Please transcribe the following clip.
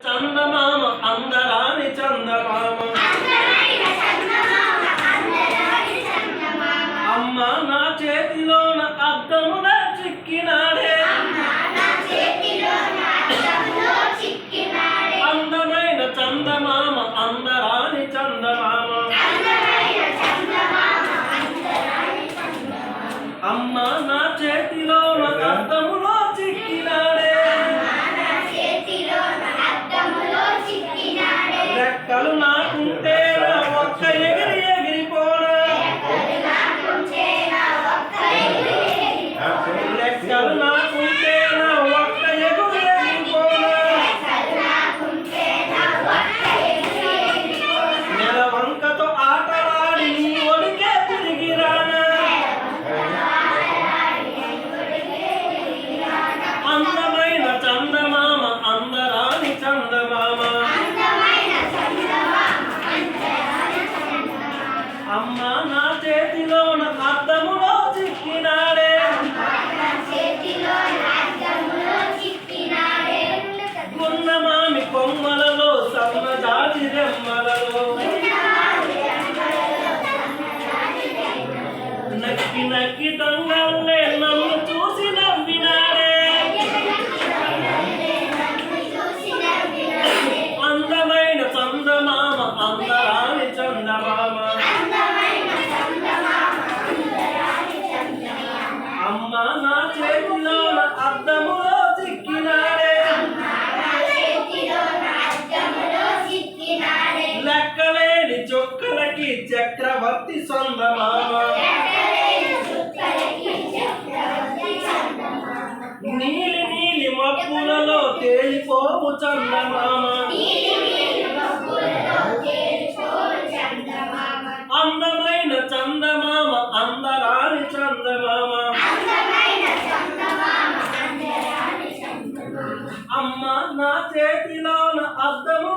చందమామ అందరాని చందమామ. అమ్మ నా చేతిలోన అద్దమున చిక్కినాడే నా చేతిలో అద్దములో చిక్కినాడే. గున్నమామి కొమ్మలలో సన్నజాజి రెమ్మలలో. నక్కి నక్కి దొంగల్లే చక్రవర్తి సొందమామ నీలి నీలి మప్పులలో తేలిపోవు చందమామ అందమైన చందమామ అందరాని చందమామ। అమ్మ నా చేతిలోన అద్దము